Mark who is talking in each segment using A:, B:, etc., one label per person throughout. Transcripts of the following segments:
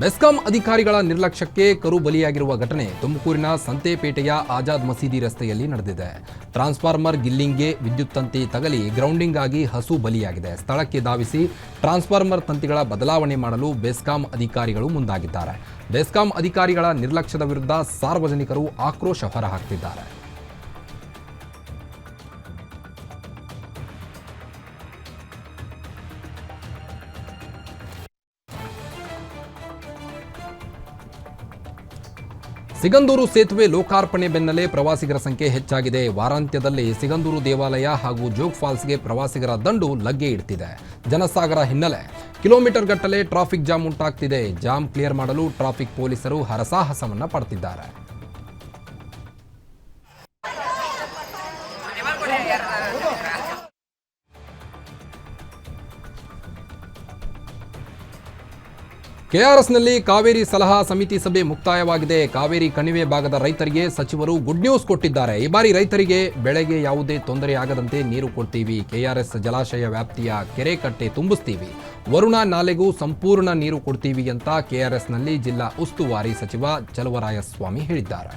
A: ಬೆಸ್ಕಾಂ ಅಧಿಕಾರಿಗಳ ನಿರ್ಲಕ್ಷ್ಯಕ್ಕೆ ಕರು ಬಲಿಯಾಗಿರುವ ಘಟನೆ ತುಮಕೂರಿನ ಸಂತೆಪೇಟೆಯ ಆಜಾದ್ ಮಸೀದಿ ರಸ್ತೆಯಲ್ಲಿ ನಡೆದಿದೆ. ಟ್ರಾನ್ಸ್ಫಾರ್ಮರ್ ಗಿಲ್ಲಿಂಗ್ಗೆ ವಿದ್ಯುತ್ ತಂತಿ ತಗಲಿ ಗ್ರೌಂಡಿಂಗ್ ಆಗಿ ಹಸು ಬಲಿಯಾಗಿದೆ. ಸ್ಥಳಕ್ಕೆ ಧಾವಿಸಿ ಟ್ರಾನ್ಸ್ಫಾರ್ಮರ್ ತಂತಿಗಳ ಬದಲಾವಣೆ ಮಾಡಲು ಬೆಸ್ಕಾಂ ಅಧಿಕಾರಿಗಳು ಮುಂದಾಗಿದ್ದಾರೆ. ಬೆಸ್ಕಾಂ ಅಧಿಕಾರಿಗಳ ನಿರ್ಲಕ್ಷ್ಯದ ವಿರುದ್ಧ ಸಾರ್ವಜನಿಕರು ಆಕ್ರೋಶ ಹೊರಹಾಕ್ತಿದ್ದಾರೆ. ಸಿಗಂದೂರು ಸೇತುವೆ ಲೋಕಾರ್ಪಣೆ ಬೆನ್ನಲ್ಲೇ ಪ್ರವಾಸಿಗರ ಸಂಖ್ಯೆ ಹೆಚ್ಚಾಗಿದೆ. ವಾರಾಂತ್ಯದಲ್ಲಿ ಸಿಗಂದೂರು ದೇವಾಲಯ ಹಾಗೂ ಜೋಗ್ ಫಾಲ್ಸ್ಗೆ ಪ್ರವಾಸಿಗರ ದಂಡು ಲಗ್ಗೆ ಇಡ್ತಿದೆ. ಜನಸಾಗರ ಹಿನ್ನೆಲೆ ಕಿಲೋಮೀಟರ್ ಗಟ್ಟಲೆ ಟ್ರಾಫಿಕ್ ಜಾಮ್ ಉಂಟಾಗ್ತಿದೆ. ಜಾಮ್ ಕ್ಲಿಯರ್ ಮಾಡಲು ಟ್ರಾಫಿಕ್ ಪೊಲೀಸರು ಹರಸಾಹಸವನ್ನ ಪಡ್ತಿದ್ದಾರೆ. ಕೆಆರ್ಎಸ್ನಲ್ಲಿ ಕಾವೇರಿ ಸಲಹಾ ಸಮಿತಿ ಸಭೆ ಮುಕ್ತಾಯವಾಗಿದೆ. ಕಾವೇರಿ ಕಣಿವೆ ಭಾಗದ ರೈತರಿಗೆ ಸಚಿವರು ಗುಡ್ ನ್ಯೂಸ್ ಕೊಟ್ಟಿದ್ದಾರೆ. ಈ ಬಾರಿ ರೈತರಿಗೆ ಬೆಳೆಗೆ ಯಾವುದೇ ತೊಂದರೆ ಆಗದಂತೆ ನೀರು ಕೊಡ್ತೀವಿ. ಕೆಆರ್ಎಸ್ ಜಲಾಶಯ ವ್ಯಾಪ್ತಿಯ ಕೆರೆ ಕಟ್ಟೆ ತುಂಬಿಸ್ತೀವಿ. ವರುಣ ನಾಲೆಗೂ ಸಂಪೂರ್ಣ ನೀರು ಕೊಡ್ತೀವಿ ಅಂತ ಕೆಆರ್ಎಸ್ನಲ್ಲಿ ಜಿಲ್ಲಾ ಉಸ್ತುವಾರಿ ಸಚಿವ ಚಲುವರಾಯಸ್ವಾಮಿ ಹೇಳಿದ್ದಾರೆ.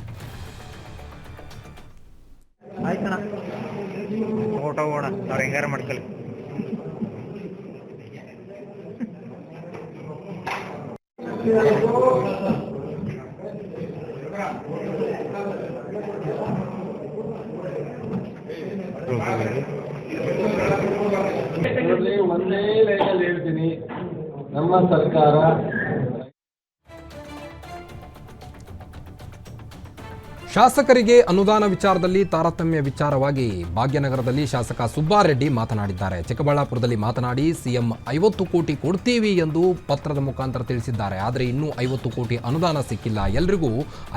B: ಮಾಡ್ಕೊಳ್ಳಿ
C: ಒಂದೇ ಲೈನಲ್ಲಿ ಹೇಳ್ತೀನಿ. ನಮ್ಮ ಸರ್ಕಾರ
A: ಶಾಸಕರಿಗೆ ಅನುದಾನ ವಿಚಾರದಲ್ಲಿ ತಾರತಮ್ಯ ವಿಚಾರವಾಗಿ ಭಾಗ್ಯನಗರದಲ್ಲಿ ಶಾಸಕ ಸುಬ್ಬಾರೆಡ್ಡಿ ಮಾತನಾಡಿದ್ದಾರೆ. ಚಿಕ್ಕಬಳ್ಳಾಪುರದಲ್ಲಿ ಮಾತನಾಡಿ, ಸಿಎಂ ಐವತ್ತು ಕೋಟಿ ಕೊಡ್ತೀವಿ ಎಂದು ಪತ್ರದ ಮುಖಾಂತರ ತಿಳಿಸಿದ್ದಾರೆ. ಆದರೆ ಇನ್ನೂ ಐವತ್ತು ಕೋಟಿ ಅನುದಾನ ಸಿಕ್ಕಿಲ್ಲ. ಎಲ್ರಿಗೂ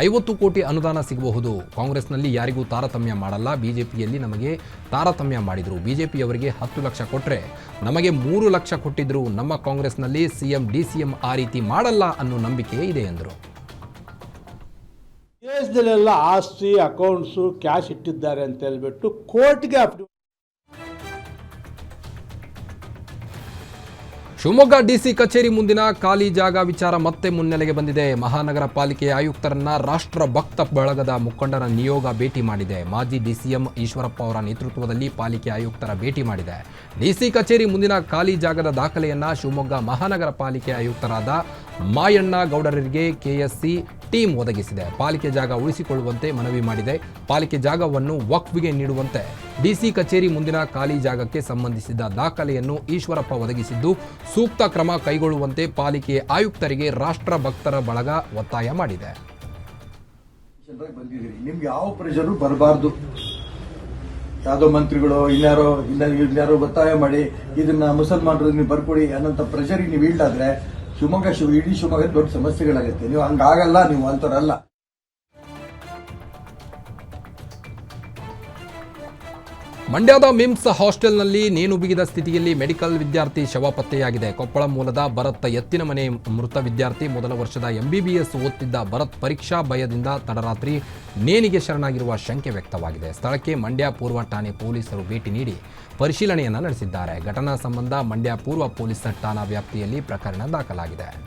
A: ಐವತ್ತು ಕೋಟಿ ಅನುದಾನ ಸಿಗಬಹುದು. ಕಾಂಗ್ರೆಸ್ನಲ್ಲಿ ಯಾರಿಗೂ ತಾರತಮ್ಯ ಮಾಡಲ್ಲ. ಬಿಜೆಪಿಯಲ್ಲಿ ನಮಗೆ ತಾರತಮ್ಯ ಮಾಡಿದರು. ಬಿಜೆಪಿಯವರಿಗೆ ಹತ್ತು ಲಕ್ಷ ಕೊಟ್ಟರೆ ನಮಗೆ ಮೂರು ಲಕ್ಷ ಕೊಟ್ಟಿದ್ರು. ನಮ್ಮ ಕಾಂಗ್ರೆಸ್ನಲ್ಲಿ ಸಿಎಂ, ಡಿಸಿಎಂ ಆ ರೀತಿ ಮಾಡಲ್ಲ ಅನ್ನೋ ನಂಬಿಕೆ ಇದೆ ಎಂದರು.
D: ದೇಶದಲ್ಲೆಲ್ಲ ಆಸ್ತಿ, ಅಕೌಂಟ್ಸು, ಕ್ಯಾಶ್ ಇಟ್ಟಿದ್ದಾರೆ ಅಂತ ಹೇಳ್ಬಿಟ್ಟು ಕೋರ್ಟ್ಗೆ ಅಪ್
A: ಶಿವಮೊಗ್ಗ ಡಿಸಿ ಕಚೇರಿ ಮುಂದಿನ ಖಾಲಿ ಜಾಗ ವಿಚಾರ ಮತ್ತೆ ಮುನ್ನೆಲೆಗೆ ಬಂದಿದೆ. ಮಹಾನಗರ ಪಾಲಿಕೆ ಆಯುಕ್ತರನ್ನ ರಾಷ್ಟ್ರ ಭಕ್ತ ಬಳಗದ ಮುಖಂಡರ ನಿಯೋಗ ಭೇಟಿ ಮಾಡಿದೆ. ಮಾಜಿ ಡಿಸಿಎಂ ಈಶ್ವರಪ್ಪ ಅವರ ನೇತೃತ್ವದಲ್ಲಿ ಪಾಲಿಕೆ ಆಯುಕ್ತರ ಭೇಟಿ ಮಾಡಿದೆ. ಡಿಸಿ ಕಚೇರಿ ಮುಂದಿನ ಖಾಲಿ ಜಾಗದ ದಾಖಲೆಯನ್ನ ಶಿವಮೊಗ್ಗ ಮಹಾನಗರ ಪಾಲಿಕೆ ಆಯುಕ್ತರಾದ ಮಾಯಣ್ಣ ಗೌಡರಿಗೆ ಕೆಎಸ್ಸಿ ಟೀಮ್ ಒದಗಿಸಿದೆ. ಪಾಲಿಕೆ ಜಾಗ ಉಳಿಸಿಕೊಳ್ಳುವಂತೆ ಮನವಿ ಮಾಡಿದೆ. ಪಾಲಿಕೆ ಜಾಗವನ್ನು ವಕ್ಫ್ಗೆ ನೀಡುವಂತೆ ಡಿಸಿ ಕಚೇರಿ ಮುಂದಿನ ಖಾಲಿ ಜಾಗಕ್ಕೆ ಸಂಬಂಧಿಸಿದ ದಾಖಲೆಯನ್ನು ಈಶ್ವರಪ್ಪ ಒದಗಿಸಿದ್ದು, ಸೂಕ್ತ ಕ್ರಮ ಕೈಗೊಳ್ಳುವಂತೆ ಪಾಲಿಕೆ ಆಯುಕ್ತರಿಗೆ ರಾಷ್ಟ್ರ ಭಕ್ತರ ಬಳಗ ಒತ್ತಾಯ ಮಾಡಿದೆ.
E: ನಿಮ್ಗೆ ಯಾವ ಪ್ರೆಷರು ಬರಬಾರ್ದು. ಯಾವುದೋ ಮಂತ್ರಿಗಳು, ಇನ್ಯಾರೋ ಇನ್ಯಾರೋ ಒತ್ತಾಯ ಮಾಡಿ ಇದನ್ನ ಮುಸಲ್ಮಾನರು ನೀವು ಬರ್ಕೊಡಿ ಅನ್ನೋಂಥ ಪ್ರೆಷರಿಗೆ ನೀವು ಈಲ್ಡಾದ್ರೆ ಶಿವಮೊಗ್ಗ ಶಿವ ಇಡೀ ಶಿವಮೊಗ್ಗ ದೊಡ್ಡ ಸಮಸ್ಯೆಗಳಾಗುತ್ತೆ. ನೀವು ಹಂಗಾಗಲ್ಲ ನೀವು ಅಂತವ್ರಲ್ಲ
A: ಮಂಡ್ಯದ ಮಿಮ್ಸ್ ಹಾಸ್ಟೆಲ್ನಲ್ಲಿ ನೇಣು ಸ್ಥಿತಿಯಲ್ಲಿ ಮೆಡಿಕಲ್ ವಿದ್ಯಾರ್ಥಿ ಶವ ಪತ್ತೆಯಾಗಿದೆ. ಕೊಪ್ಪಳ ಮೂಲದ ಭರತ್ ಎತ್ತಿನ ಮನೆ ಮೃತ ವಿದ್ಯಾರ್ಥಿ. ಮೊದಲ ವರ್ಷದ ಎಂಬಿಬಿಎಸ್ ಓದ್ತಿದ್ದ ಭರತ್ ಪರೀಕ್ಷಾ ಭಯದಿಂದ ತಡರಾತ್ರಿ ನೇಣಿಗೆ ಶರಣಾಗಿರುವ ಶಂಕೆ ವ್ಯಕ್ತವಾಗಿದೆ. ಸ್ಥಳಕ್ಕೆ ಮಂಡ್ಯ ಪೂರ್ವ ಠಾಣೆ ಪೊಲೀಸರು ಭೇಟಿ ನೀಡಿ ಪರಿಶೀಲನೆಯನ್ನು ನಡೆಸಿದ್ದಾರೆ. ಘಟನಾ ಸಂಬಂಧ ಮಂಡ್ಯ ಪೂರ್ವ ಪೊಲೀಸ್ ಠಾಣಾ ವ್ಯಾಪ್ತಿಯಲ್ಲಿ ಪ್ರಕರಣ ದಾಖಲಾಗಿದೆ.